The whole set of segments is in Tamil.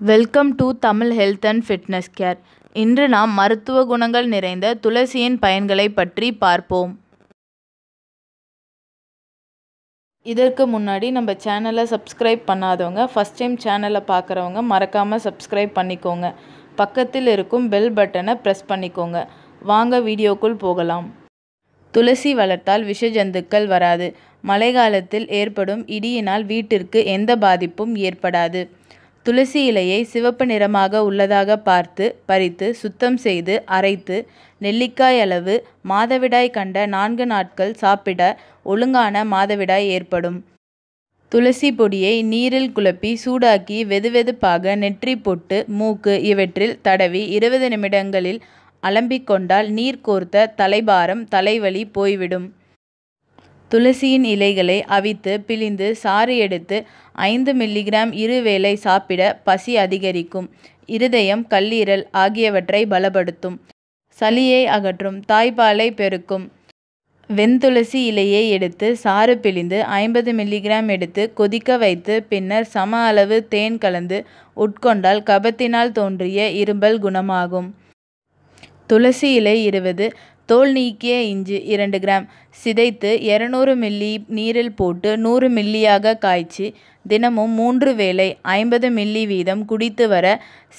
Welcome to Tamil health and fitness care இன்று நாம் மருத்துவ குணங்கள் நிறைந்த துளசியின் பயன்களை பற்றி பார்ப்போம். இதற்கு முன்னாடி நம்ம சேனலை சப்ஸ்கிரைப் பண்ணாதவங்க ஃபஸ்ட் டைம் சேனலை பார்க்குறவங்க மறக்காமல் சப்ஸ்கிரைப் பண்ணிக்கோங்க. பக்கத்தில் இருக்கும் பெல் பட்டனை ப்ரெஸ் பண்ணிக்கோங்க. வாங்க வீடியோக்குள் போகலாம். துளசி வளர்த்தால் விஷ ஜந்துக்கள் வராது. மழைக்காலத்தில் ஏற்படும் இடியினால் வீட்டிற்கு எந்த பாதிப்பும் ஏற்படாது. துளசி இலையை சிவப்பு நிறமாக உள்ளதாக பார்த்து பறித்து சுத்தம் செய்து அரைத்து நெல்லிக்காய் அளவு மாதவிடாய் கண்ட நான்கு நாட்கள் சாப்பிட ஒழுங்கான மாதவிடாய் ஏற்படும். துளசி பொடியை நீரில் குழப்பி சூடாக்கி வெதுவெதுப்பாக நெற்றி பொட்டு மூக்கு இவற்றில் தடவி இருபது நிமிடங்களில் அலம்பிக் கொண்டால் நீர் கோர்த்த தலைபாரம் தலைவலி போய்விடும். துளசியின் இலைகளை அவித்து பிழிந்து சாறு எடுத்து ஐந்து மில்லிகிராம் இருவேளை சாப்பிட பசி அதிகரிக்கும். இருதயம் கல்லீரல் ஆகியவற்றை பலப்படுத்தும். சளியை அகற்றும். தாய்ப்பாலை பெருக்கும். வெண்துளசி இலையை எடுத்து சாறு பிழிந்து ஐம்பது மில்லிகிராம் எடுத்து கொதிக்க வைத்து பின்னர் சம அளவு தேன் கலந்து உட்கொண்டால் கபத்தினால் தோன்றிய இரும்பல் குணமாகும். துளசி இலை இருபது தோல் நீக்கிய இஞ்சி இரண்டு கிராம். சிதைத்து இரநூறு மில்லி நீரில் போட்டு நூறு மில்லியாக காய்ச்சி தினமும் மூன்று வேளை ஐம்பது மில்லி வீதம் குடித்து வர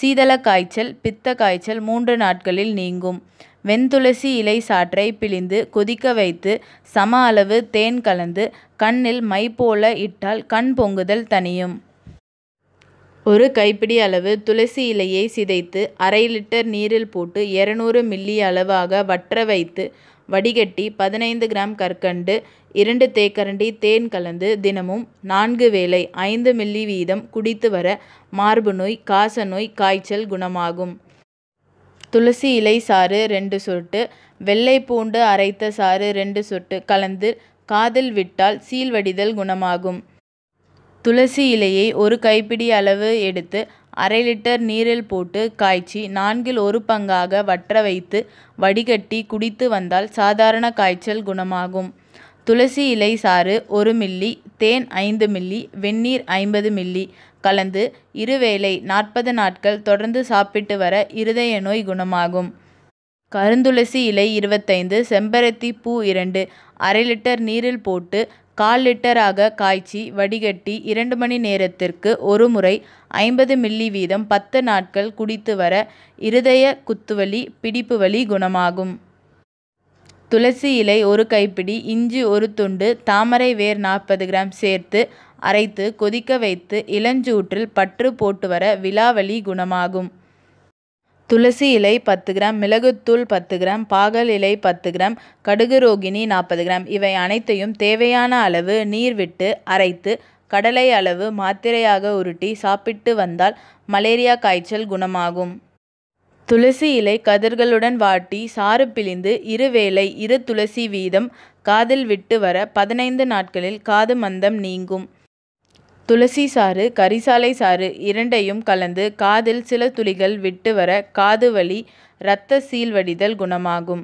சீதள காய்ச்சல் பித்த காய்ச்சல் மூன்று நாட்களில் நீங்கும். வெண்துளசி இலை சாற்றை பிழிந்து கொதிக்க வைத்து சம அளவு தேன் கலந்து கண்ணில் மை போல இட்டால் கண் பொங்குதல் தணியும் ஒரு கைப்பிடி அளவு துளசி இலையை சிதைத்து அரை லிட்டர் நீரில் போட்டு இரநூறு மில்லி அளவாக வற்ற வைத்து வடிகட்டி பதினைந்து கிராம் கற்கண்டு இரண்டு தேக்கரண்டி தேன் கலந்து தினமும் நான்கு வேளை ஐந்து மில்லி வீதம் குடித்து வர மார்பு நோய் காச நோய் காய்ச்சல் குணமாகும். துளசி இலை சாறு ரெண்டு சொட்டு வெள்ளை பூண்டு அரைத்த சாறு ரெண்டு சொட்டு கலந்து காதில் விட்டால் சீழ்வடிதல் குணமாகும். துளசி இலையை ஒரு கைப்பிடி அளவு எடுத்து அரை லிட்டர் நீரில் போட்டு காய்ச்சி நான்கில் ஒரு பங்காக வற்ற வைத்து வடிகட்டி குடித்து வந்தால் சாதாரண காய்ச்சல் குணமாகும். துளசி இலை சாறு ஒரு மில்லி தேன் ஐந்து மில்லி வெந்நீர் ஐம்பது மில்லி கலந்து இருவேளை நாற்பது நாட்கள் தொடர்ந்து சாப்பிட்டு வர இருதய நோய் குணமாகும். கருந்துளசி இலை இருபத்தைந்து செம்பருத்தி பூ இரண்டு அரை லிட்டர் நீரில் போட்டு கால் லிட்டராக காய்ச்சி வடிகட்டி இரண்டு மணி நேரத்திற்கு ஒரு முறை ஐம்பது மில்லி வீதம் பத்து நாட்கள் குடித்து வர இருதய குத்துவலி பிடிப்பு வலி குணமாகும். துளசி இலை ஒரு கைப்பிடி இஞ்சி ஒரு துண்டு தாமரை வேர் நாற்பது கிராம் சேர்த்து அரைத்து கொதிக்க வைத்து இளஞ்சூற்றில் பற்று போட்டு வர விலாவலி குணமாகும். துளசி இலை பத்து கிராம் மிளகுத்தூள் பத்து கிராம் பாகல் இலை பத்து கிராம் கடுகு ரோகிணி நாற்பது கிராம். இவை அனைத்தையும் தேவையான அளவு நீர் விட்டு அரைத்து கடலை அளவு மாத்திரையாக உருட்டி சாப்பிட்டு வந்தால் மலேரியா காய்ச்சல் குணமாகும். துளசி இலை கதிர்களுடன் வாட்டி சாறு பிழிந்து இருவேளை இரு துளசி வீதம் காதில் விட்டு வர பதினைந்து நாட்களில் காது மந்தம் நீங்கும். துளசி சாறு கரிசாலை சாறு இரண்டையும் கலந்து காதில் சில துளிகள் விட்டு வர காது வலி இரத்த சீழ்வடிதல் குணமாகும்.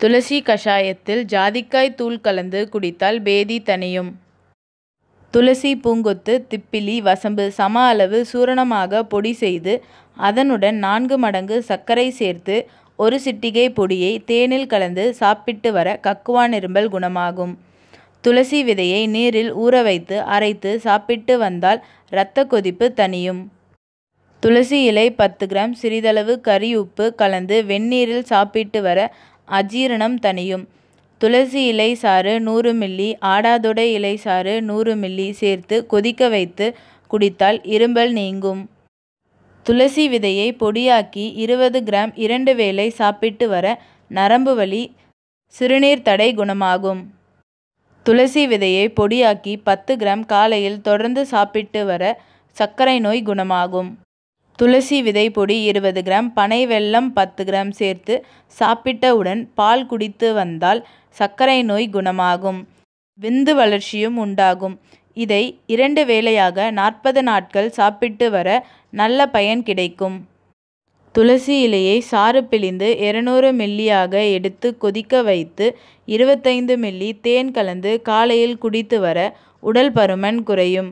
துளசி கஷாயத்தில் ஜாதிக்காய் தூள் கலந்து குடித்தால் பேதி தணியும். துளசி பூங்கொத்து திப்பிலி வசம்பு சம அளவு சூரணமாக பொடி செய்து அதனுடன் நான்கு மடங்கு சர்க்கரை சேர்த்து ஒரு சிட்டிகை பொடியை தேனில் கலந்து சாப்பிட்டு வர கக்குவான் இரும்பல் குணமாகும். துளசி விதையை நீரில் ஊற வைத்து அரைத்து சாப்பிட்டு வந்தால் இரத்த கொதிப்பு தணியும். துளசி இலை பத்து கிராம் சிறிதளவு கறி உப்பு கலந்து வெந்நீரில் சாப்பிட்டு வர அஜீரணம் தணியும். துளசி இலை சாறு நூறு மில்லி ஆடாதொடை இலை சாறு நூறு மில்லி சேர்த்து கொதிக்க வைத்து குடித்தால் இரும்பல் நீங்கும். துளசி விதையை பொடியாக்கி இருபது கிராம் இரண்டு வேளை சாப்பிட்டு வர நரம்பு வலி சிறுநீர் தடை குணமாகும். துளசி விதையை பொடியாக்கி பத்து கிராம் காலையில் தொடர்ந்து சாப்பிட்டு வர சர்க்கரை நோய் குணமாகும். துளசி விதை பொடி இருபது கிராம் பனை வெல்லம் பத்து கிராம் சேர்த்து சாப்பிட்டவுடன் பால் குடித்து வந்தால் சர்க்கரை நோய் குணமாகும். விந்து வளர்ச்சியும் உண்டாகும். இதை இரண்டு வேளையாக நாற்பது நாட்கள் சாப்பிட்டு வர நல்ல பயன் கிடைக்கும். துளசி இலையை சாறு பிழிந்து இருநூறு மில்லியாக எடுத்து கொதிக்க வைத்து இருபத்தைந்து மில்லி தேன் கலந்து காலையில் குடித்து வர உடல் பருமன் குறையும்.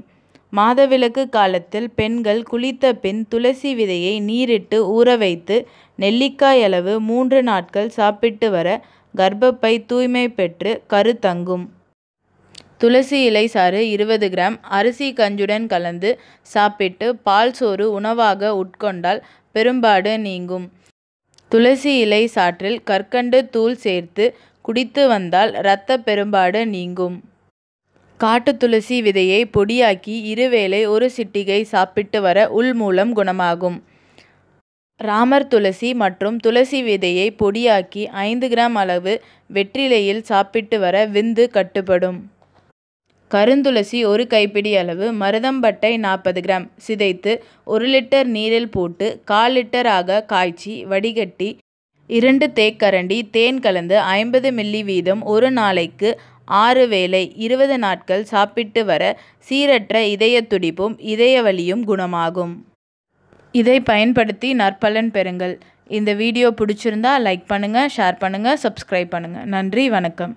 மாதவிலக்கு காலத்தில் பெண்கள் குளித்த பின் துளசி விதையை நீரிட்டு ஊற வைத்து நெல்லிக்காய் அளவு மூன்று நாட்கள் சாப்பிட்டு வர கர்ப்பப்பை தூய்மை பெற்று கரு தங்கும் துளசி இலை சாறு இருபது கிராம் அரிசி கஞ்சுடன் கலந்து சாப்பிட்டு பால் சோறு உணவாக உட்கொண்டால் பெரும்பாடு நீங்கும். துளசி இலை சாற்றில் கற்கண்டு தூள் சேர்த்து குடித்து வந்தால் இரத்த பெரும்பாடு நீங்கும். காட்டு துளசி விதையை பொடியாக்கி இருவேளை ஒரு சிட்டிகை சாப்பிட்டு வர உள் மூலம் குணமாகும். ராமர் துளசி மற்றும் துளசி விதையை பொடியாக்கி ஐந்து கிராம் அளவு வெற்றிலையில் சாப்பிட்டு வர விந்து கட்டுப்படும். கருந்துளசி ஒரு கைப்பிடி அளவு மருதம்பட்டை நாற்பது கிராம். சிதைத்து ஒரு லிட்டர் நீரில் போட்டு கால் லிட்டர் ஆக காய்ச்சி வடிகட்டி இரண்டு தேக்கரண்டி தேன் கலந்து ஐம்பது மில்லி வீதம் ஒரு நாளைக்கு ஆறு வேளை இருபது நாட்கள் சாப்பிட்டு வர சீரற்ற இதய துடிப்பும் இதய வலியும் குணமாகும். இதை பயன்படுத்தி நற்பலன் பெறுங்கள். இந்த வீடியோ பிடிச்சிருந்தா லைக் பண்ணுங்கள் ஷேர் பண்ணுங்கள் சப்ஸ்கிரைப் பண்ணுங்கள் நன்றி வணக்கம்.